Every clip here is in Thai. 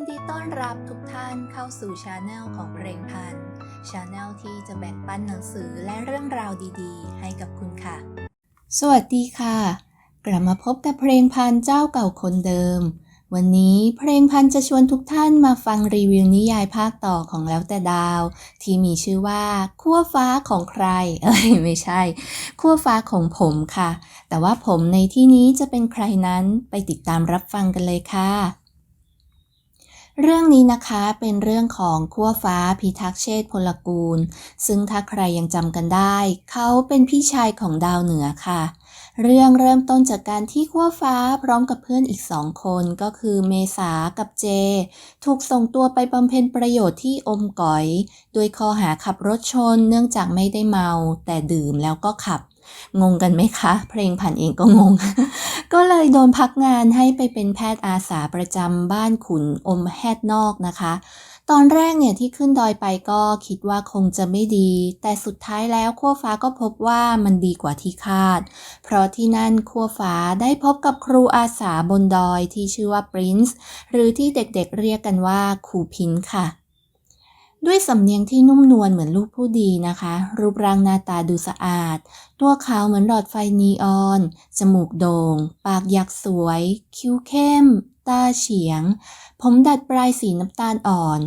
ยินดีต้อนรับทุกท่านเข้าสู่ชาแนลของเพลงพันชาแนลที่จะแบ่งปันหนังสือและเรื่องราวดีๆ ให้กับคุณค่ะ สวัสดีค่ะ กลับมาพบกับเพลงพันเจ้าเก่าคนเดิม วันนี้เพลงพันจะชวนทุกท่านมาฟังรีวิวนิยายภาคต่อของแล้วแต่ดาว ที่มีชื่อว่าขั้วฟ้าของใคร เอ้ยไม่ใช่ขั้วฟ้าของผมค่ะ แต่ว่าผมในที่นี้จะเป็นใครนั้นไปติดตามรับฟังกันเลยค่ะ เรื่องนี้นะคะเป็นเรื่องของขั้วฟ้าพิทักษ์เชษพลกูล ซึ่งถ้าใครยังจำกันได้ เขาเป็นพี่ชายของดาวเหนือค่ะ เรื่องเริ่มต้นจากการที่ขั้วฟ้าพร้อมกับเพื่อนอีกสองคนก็คือเมษากับเจ ถูกส่งตัวไปบำเพ็ญประโยชน์ที่อมก๋อย โดยข้อหาขับรถชนเนื่องจากไม่ได้เมา แต่ดื่มแล้วก็ขับงงกันไหมคะ เพลงผ่านเองก็งง ก็เลยโดนพักงานให้ไปเป็นแพทย์อาสาประจำบ้านขุนอมแพทย์นอกนะคะ ตอนแรกเนี่ยที่ขึ้นดอยไปก็คิดว่าคงจะไม่ดี แต่สุดท้ายแล้วขั้วฟ้าก็พบว่ามันดีกว่าที่คาด เพราะที่นั่นขั้วฟ้าได้พบกับครูอาสาบนดอยที่ชื่อว่าปรินซ์หรือที่เด็กๆเรียกกันว่าครูพินค่ะ ด้วยสำเนียงที่นุ่มนวลเหมือนลูกผู้ดีนะคะ รูปร่างหน้าตาดูสะอาด ตัวขาวเหมือนหลอดไฟนีออน จมูกโดง่ง ปากยักษ์สวย คิ้วเข้ม ตาเฉียง ผมดัดปลายสีน้ำตาลอ่อน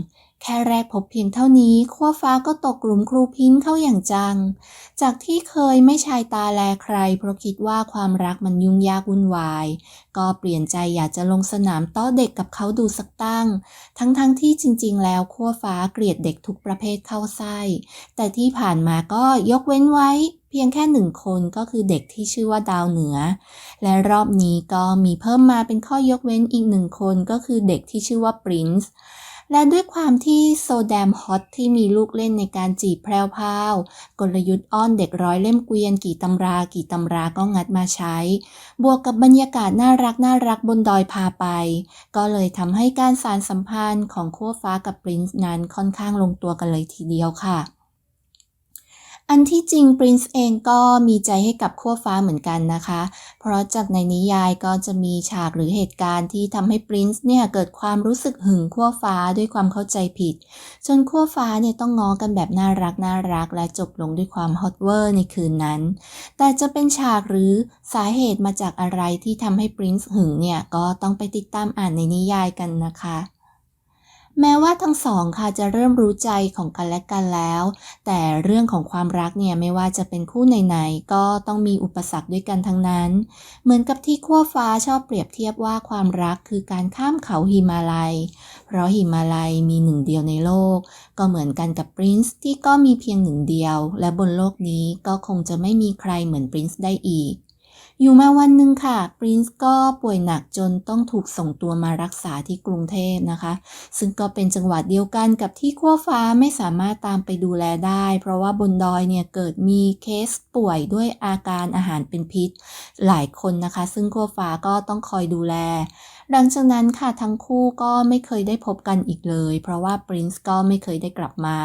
แค่แรกพบเพียงเท่านี้ขั้วฟ้าก็ตกกลุ่มครูพิ้นเข้าอย่างจัง จากที่เคยไม่ชายตาแลใคร เพราะคิดว่าความรักมันยุ่งยากวุ่นวาย ก็เปลี่ยนใจอยากจะลงสนามต้อเด็กกับเขาดูสักตั้ง ทั้งๆทที่จริง ๆ แล้วขั้วฟ้าเกลียดเด็กทุกประเภทเข้าไส้ แต่ที่ผ่านมาก็ยกเว้นไว้เพียงแค่หนึ่งคนก็คือเด็กที่ชื่อว่าดาวเหนือ และรอบนี้ก็มีเพิ่มมาเป็นข้อยกเว้นอีกหนึ่งคนก็คือเด็กที่ชื่อว่าปรินซ์ และด้วยความที่โซแดมฮอตที่มีลูกเล่นในการจีบแพรวพาวกลยุทธ์อ้อนเด็กร้อยเล่มเกวียนกี่ตำรากี่ตำราก็งัดมาใช้ บวกกับบรรยากาศน่ารักน่ารักบนดอยพาไป ก็เลยทำให้การสารสัมพันธ์ของขั้วฟ้ากับปรินซ์นั้นค่อนข้างลงตัวกันเลยทีเดียวค่ะ อันที่จริงปรินซ์เองก็มีใจให้กับขั้วฟ้าเหมือนกันนะคะ เพราะจากในนิยายก็จะมีฉากหรือเหตุการณ์ที่ทำให้ปรินซ์เนี่ยเกิดความรู้สึกหึงขั้วฟ้าด้วยความเข้าใจผิด จนขั้วฟ้าเนี่ยต้องง้อกันแบบน่ารักน่ารัก และจบลงด้วยความฮอตเวอร์ในคืนนั้น แต่จะเป็นฉากหรือสาเหตุมาจากอะไรที่ทำให้ปรินซ์หึงเนี่ยก็ต้องไปติดตามอ่านในนิยายกันนะคะ แม้ว่าทั้งสองค่ะจะเริ่มรู้ใจของกันและกันแล้ว แต่เรื่องของความรักเนี่ยไม่ว่าจะเป็นคู่ไหนๆก็ต้องมีอุปสรรคด้วยกันทั้งนั้น เหมือนกับที่ขั้วฟ้าชอบเปรียบเทียบว่าความรักคือการข้ามเขาหิมาลัย เพราะหิมาลัยมีหนึ่งเดียวในโลก ก็เหมือนกันกับปรินซ์ที่ก็มีเพียงหนึ่งเดียว และบนโลกนี้ก็คงจะไม่มีใครเหมือนปรินซ์ได้อีก อยู่มาวันหนึ่งค่ะปรินซ์ก็ป่วยหนักจนต้องถูกส่งตัวมารักษาที่กรุงเทพนะคะ ซึ่งก็เป็นจังหวัดเดียวกันกับที่ขั้วฟ้าไม่สามารถตามไปดูแลได้ เพราะว่าบนดอยเนี่ยเกิดมีเคสป่วยด้วยอาการอาหารเป็นพิษ หลายคนนะคะ ซึ่งขั้วฟ้าก็ต้องคอยดูแลหลังจากนั้นค่ะทั้งคู่ก็ไม่เคยได้พบกันอีกเลย เพราะว่าปรินซ์ก็ไม่เคยได้กลับมา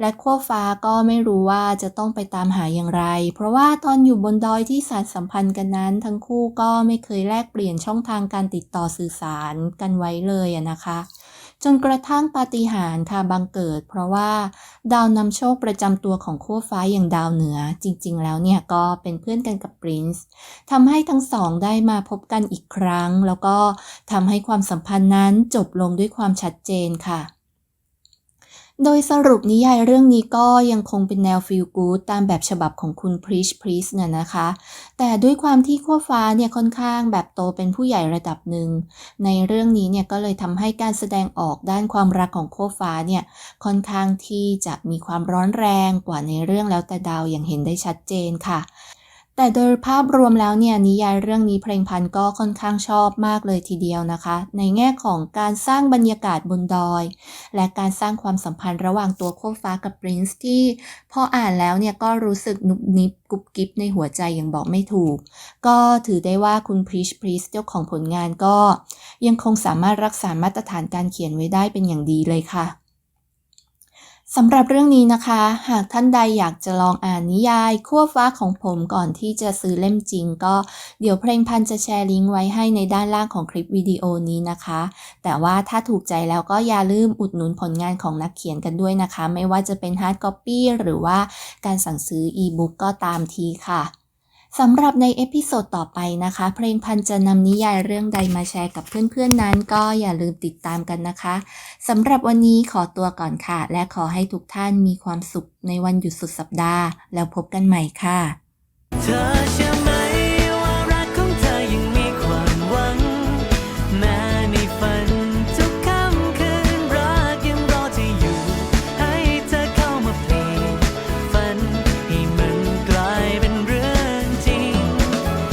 และขั้วฟ้าก็ไม่รู้ว่าจะต้องไปตามหาอย่างไร เพราะว่าตอนอยู่บนดอยที่สารสัมพันธ์กันนั้น ทั้งคู่ก็ไม่เคยแลกเปลี่ยนช่องทางการติดต่อสื่อสารกันไว้เลยนะคะ จนกระทั่งปาฏิหาริย์ค่ะบังเกิด เพราะว่าดาวนำโชคประจำตัวของขั้วฟ้าอย่างดาวเหนือ จริงๆ แล้วเนี่ยก็เป็นเพื่อนกันกับปรินซ์ทำให้ทั้งสองได้มาพบกันอีกครั้ง แล้วก็ทำให้ความสัมพันธ์นั้นจบลงด้วยความชัดเจนค่ะ โดยสรุปนิยายเรื่องนี้ก็ยังคงเป็นแนวฟิลกู๊ดตามแบบฉบับของคุณพริชพริสเนี่ยนะคะ แต่ด้วยความที่ขั้วฟ้าเนี่ยค่อนข้างแบบโตเป็นผู้ใหญ่ระดับหนึ่ง ในเรื่องนี้เนี่ยก็เลยทำให้การแสดงออกด้านความรักของขั้วฟ้าเนี่ยค่อนข้างที่จะมีความร้อนแรงกว่าในเรื่องแล้วแต่ดาวอย่างเห็นได้ชัดเจนค่ะ แต่โดยภาพรวมแล้วเนี่ยนิยายเรื่องนี้เพลงพันก็ค่อนข้างชอบมากเลยทีเดียวนะคะ ในแง่ของการสร้างบรรยากาศบนดอย และการสร้างความสัมพันธ์ระหว่างตัวขั้วฟ้ากับปรินซ์ที่พออ่านแล้วเนี่ยก็รู้สึกนุบนิบกุบกิบในหัวใจอย่างบอกไม่ถูก ก็ถือได้ว่าคุณพริชพริสเจ้าของผลงานก็ ยังคงสามารถรักษามาตรฐานการเขียนไว้ได้เป็นอย่างดีเลยค่ะ สำหรับเรื่องนี้นะคะ หากท่านใดอยากจะลองอ่านนิยายขั้วฟ้าของผมก่อนที่จะซื้อเล่มจริง ก็เดี๋ยวเพลงพันจะแชร์ลิงก์ไว้ให้ในด้านล่างของคลิปวิดีโอนี้นะคะ แต่ว่าถ้าถูกใจแล้วก็อย่าลืมอุดหนุนผลงานของนักเขียนกันด้วยนะคะ ไม่ว่าจะเป็นฮาร์ดคอปปี้หรือว่าการสั่งซื้ออีบุ๊กก็ตามทีค่ะ สำหรับในเอพิโซดต่อไปนะคะ เพลงพันจะนำนิยายเรื่องใดมาแชร์กับเพื่อนๆนั้น ก็อย่าลืมติดตามกันนะคะสำหรับวันนี้ขอตัวก่อนค่ะ และขอให้ทุกท่านมีความสุขในวันหยุดสุดสัปดาห์ แล้วพบกันใหม่ค่ะ